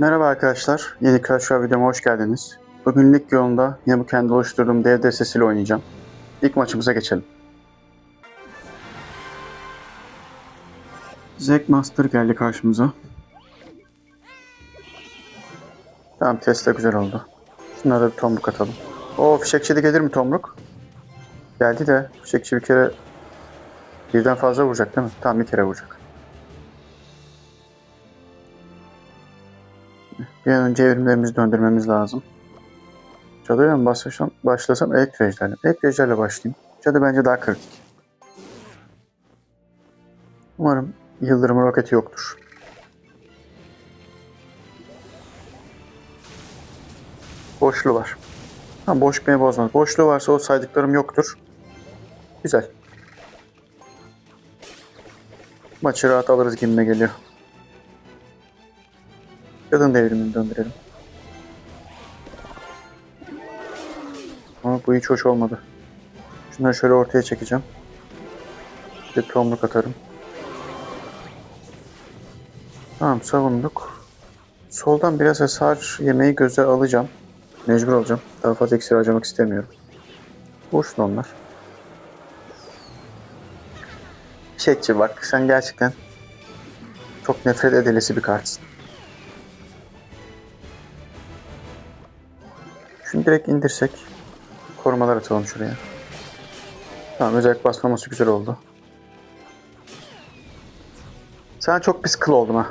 Merhaba arkadaşlar, yeni Clash Royale videoma hoş geldiniz. Bugün lig yolunda yine bu kendi oluşturduğum dev destesiyle oynayacağım. İlk maçımıza geçelim. Zack Master geldi karşımıza. Tamam Tesla güzel oldu. Şunlara da bir tomruk atalım. Oo fişekçi de gelir mi tomruk? Geldi de fişekçi bir kere birden fazla vuracak değil mi? Tamam bir kere vuracak. Bir an önce evrimlerimizi döndürmemiz lazım. Cadıyla mı başlasam? Başlasam elektro ejderle. Elektro ejderle başlayayım. Cadı bence daha kritik. Umarım yıldırım roketi yoktur. Boşluğu var. Ha, boş beni bozmaz. Boşluğu varsa o saydıklarım yoktur. Güzel. Maçı rahat alırız gibime geliyor. Kadın devrimini döndürelim. Ama bu hiç hoş olmadı. Şunları şöyle ortaya çekeceğim. Bir de tomruk atarım. Tamam savunduk. Soldan biraz hasar yemeği göze alacağım. Mecbur olacağım. Daha fazla iksir harcamak istemiyorum. Vursun onlar. Çekçi bak sen gerçekten çok nefret edilesi bir kartsın. Şunu direkt indirsek. Korumalar atalım şuraya. Tamam özellik basmaması güzel oldu. Sana çok pis kıl oldum ha.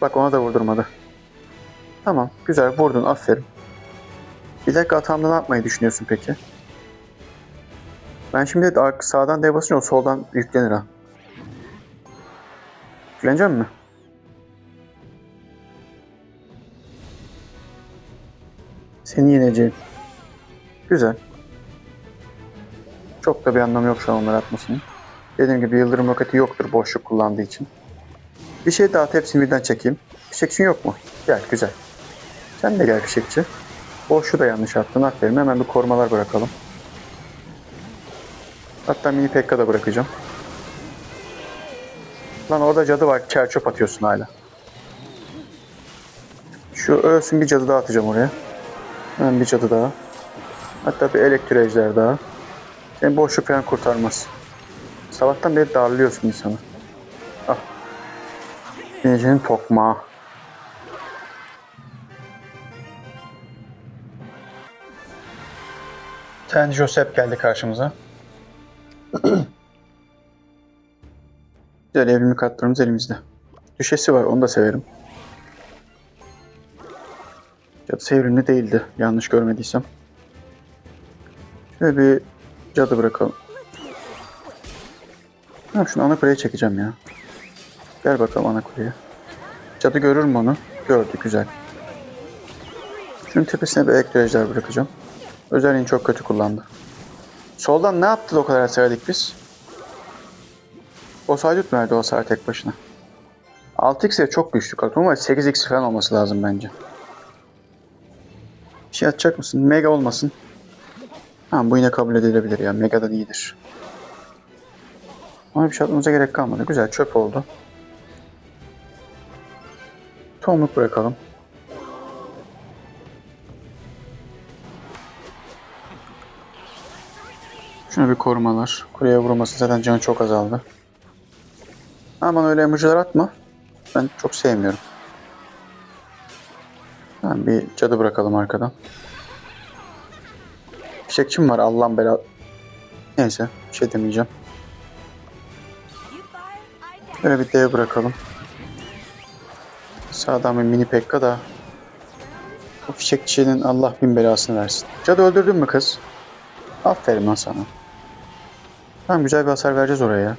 Bak ona da vurdurmadı. Tamam güzel vurdun aferin. Bir dakika hatamda ne yapmayı düşünüyorsun peki? Ben şimdi sağdan dev basınca soldan yüklenir ha. Yüklenecek mi? Seni yeneceğim. Güzel. Çok da bir anlamı yok şu an onları atmasının. Dediğim gibi yıldırım roketi yoktur boşluk kullandığı için. Bir şey daha hepsini birden çekeyim. Fişekçin yok mu? Gel güzel. Sen de gel fişekçi. Boşu da yanlış attın. Aferin hemen bir korumalar bırakalım. Hatta mini pekka da bırakacağım. Lan orada cadı var. Çerçöp atıyorsun hala. Şu ölsün bir cadı daha atacağım oraya. Hemen bir cadı daha. Hatta bir elektro daha. Seni boşluk falan kurtarmaz. Sabahtan beri darlıyorsun insanı. Ah. Bineceğin tokmağı. Ten Josep geldi karşımıza. Güzel evrimli kartlarımız elimizde. Düşesi var onu da severim. Cadı evrimli değildi yanlış görmediysem. Şöyle bir cadı bırakalım. Ha, şunu ana kuleye çekeceğim ya. Gel bakalım ana kuleye. Cadı görür mü onu? Gördü güzel. Şunun tepesine bir elektro ejder bırakacağım. Özelliğini çok kötü kullandı. Soldan ne yaptı o kadar hasar yedik biz? O saydut verdi o hasar tek başına. 6x'e çok güçlü kart ama 8x falan olması lazım bence. Şey atacak mısın? Mega olmasın. Tamam bu yine kabul edilebilir ya. Mega'dan iyidir. Ama bir şey atmamıza gerek kalmadı. Güzel çöp oldu. Tomruk bırakalım. Şuna bir korumalar. Kuleye vurması zaten canı çok azaldı. Aman öyle emojiler atma. Ben çok sevmiyorum. Tamam, bir cadı bırakalım arkadan. Fişekçim var Allah'ın bela... Neyse bir şey demeyeceğim. Böyle bir dev bırakalım. Sağdan bir mini pekka da o fişekçinin Allah bin belasını versin. Cadı öldürdün mü kız? Aferin lan sana. Tamam güzel bir hasar vereceğiz oraya ya.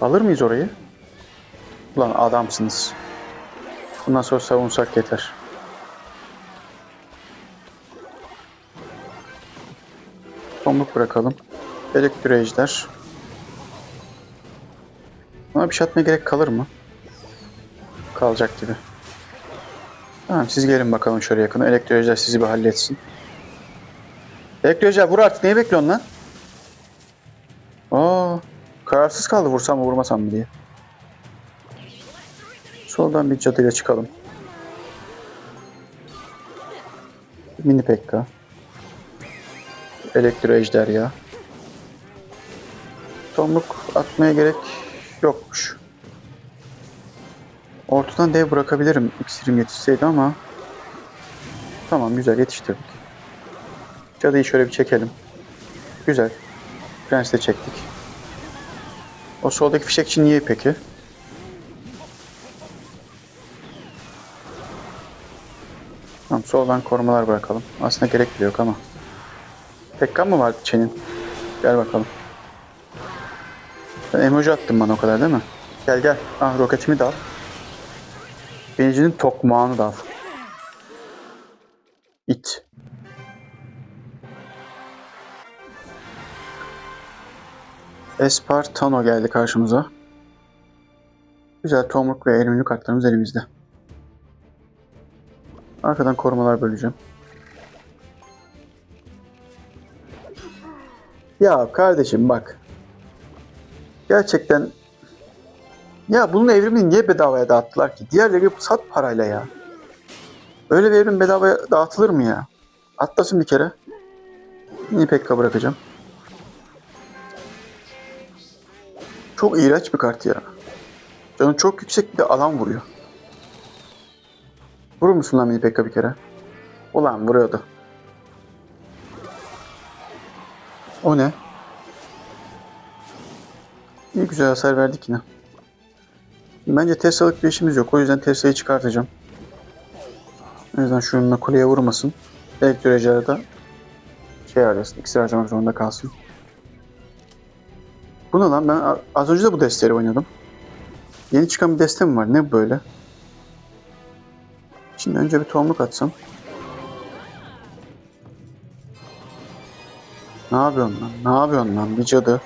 Alır mıyız orayı? Ulan adamsınız. Bundan sonra savunsak yeter. Tomruk bırakalım. Elektro. Buna bir şey atmaya gerek kalır mı? Kalacak gibi. Tamam siz gelin bakalım şöyle yakına. Elektro sizi bir halletsin. Elektro vur artık. Neyi bekliyorsun lan? Aa, kararsız kaldı vursam mı vurmasam mı diye. Soldan bir cadıyla çıkalım. Mini Pekka. Elektro Ejderha. Tomruk atmaya gerek yokmuş. Ortadan dev bırakabilirim iksirim yetişseydi ama tamam güzel yetiştirdik. Cadıyı şöyle bir çekelim. Güzel. Prens de çektik. O soldaki fişekçi niye peki? Tamam soldan korumalar bırakalım. Aslında gerek bile yok ama. Pekkan mı vardı Çen'in? Gel bakalım. Sen emoji attın bana o kadar değil mi? Gel gel. Ah roketimi de al. Binicinin tokmağını da al. İt. Espartano geldi karşımıza. Güzel tomruk ve elimli kartlarımız elimizde. Arkadan korumalar böleceğim. Ya kardeşim bak. Gerçekten ya bunun evrimini niye bedavaya dağıttılar ki? Diğerleri sat parayla ya. Öyle bir evrim bedavaya dağıtılır mı ya? Atlasın bir kere. Yine Pekka bırakacağım. Çok iğrenç bir kart ya. Canı çok yüksek bir alan vuruyor. Vurur musun lan Pekka bir kere? Ulan vuruyordu. O ne? İyi güzel hasar verdik yine. Bence Tesla'lık bir işimiz yok. O yüzden Tesla'yı çıkartacağım. O yüzden şununla kuleye vurmasın. Elektrolojilerde da şey arasın. İksir harcamak zorunda kalsın. Bu ne lan? Ben az önce de bu desteleri oynadım. Yeni çıkan bir deste mi var? Ne böyle? Şimdi önce bir tohumluk atsam. Ne yapıyorsun lan? Ne yapıyorsun lan? Bir cadı.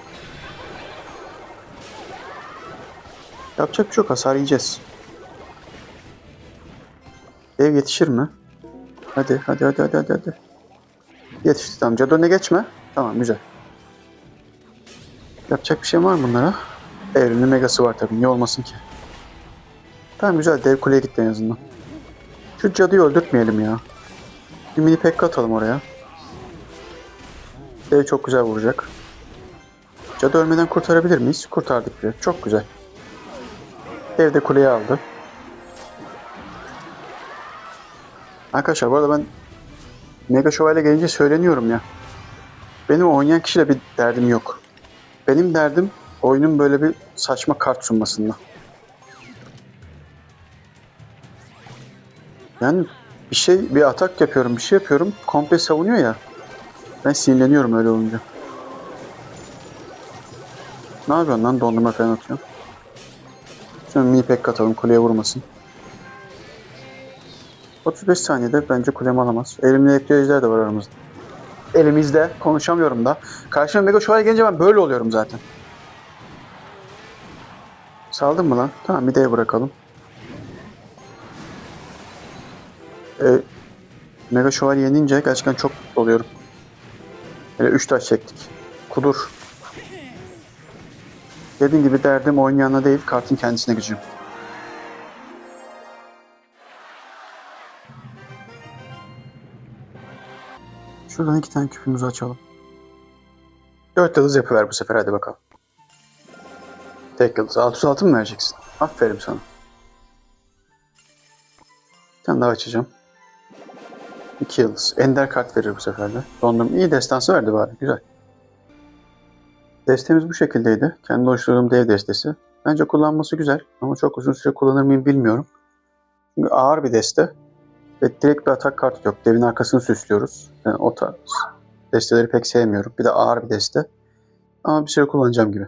Yapacak bir şey yok. Hasar yiyeceğiz. Ev yetişir mi? Hadi, hadi, hadi, hadi, hadi. hadi. Yetişti tamam. Cadı önüne geçme. Tamam, güzel. Yapacak bir şey var mı bunlara? Evrimli megası var tabii. Niye olmasın ki? Tamam güzel. Dev kuleye gitti en azından. Şu cadıyı öldürtmeyelim ya. Bir mini pekka atalım oraya. Dev çok güzel vuracak. Cadı ölmeden kurtarabilir miyiz? Kurtardık bile. Çok güzel. Dev de kuleyi aldı. Arkadaşlar bu arada ben Mega Şövalye gelince söyleniyorum ya. Benim oynayan kişiyle bir derdim yok. Benim derdim oyunun böyle bir saçma kart sunmasında. Yani bir şey, bir atak yapıyorum, bir şey yapıyorum. Komple savunuyor ya. Ben sinirleniyorum öyle olunca. Ne yapıyorsun lan dondurma falan atıyorsun? Şunu mini pek atalım kuleye vurmasın. 35 saniyede bence kulemi alamaz. Elimde elektrikler de var aramızda. Elimizde. Konuşamıyorum da. Karşıma Mega Şövalye gelince ben böyle oluyorum zaten. Saldın mı lan? Tamam bir de bırakalım. Ee, Mega Şövalye yenince gerçekten çok mutlu oluyorum. Böyle 3 taş çektik. Kudur. Dediğim gibi derdim oynayana değil kartın kendisine gücüm. Şuradan iki tane küpümüzü açalım. Dört yıldız yapıver bu sefer hadi bakalım. Tek yıldız. 606 mı vereceksin? Aferin sana. Bir tane daha açacağım. İki yıldız. Ender kart verir bu sefer de. Dondum. İyi destansı verdi bari. Güzel. Destemiz bu şekildeydi. Kendi oluşturduğum dev destesi. Bence kullanması güzel ama çok uzun süre kullanır mıyım bilmiyorum. Çünkü ağır bir deste ve direkt bir atak kartı yok. Devin arkasını süslüyoruz. Yani o tarz desteleri pek sevmiyorum. Bir de ağır bir deste. Ama bir süre kullanacağım gibi.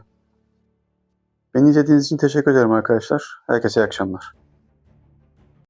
Beni izlediğiniz için teşekkür ederim arkadaşlar. Herkese iyi akşamlar.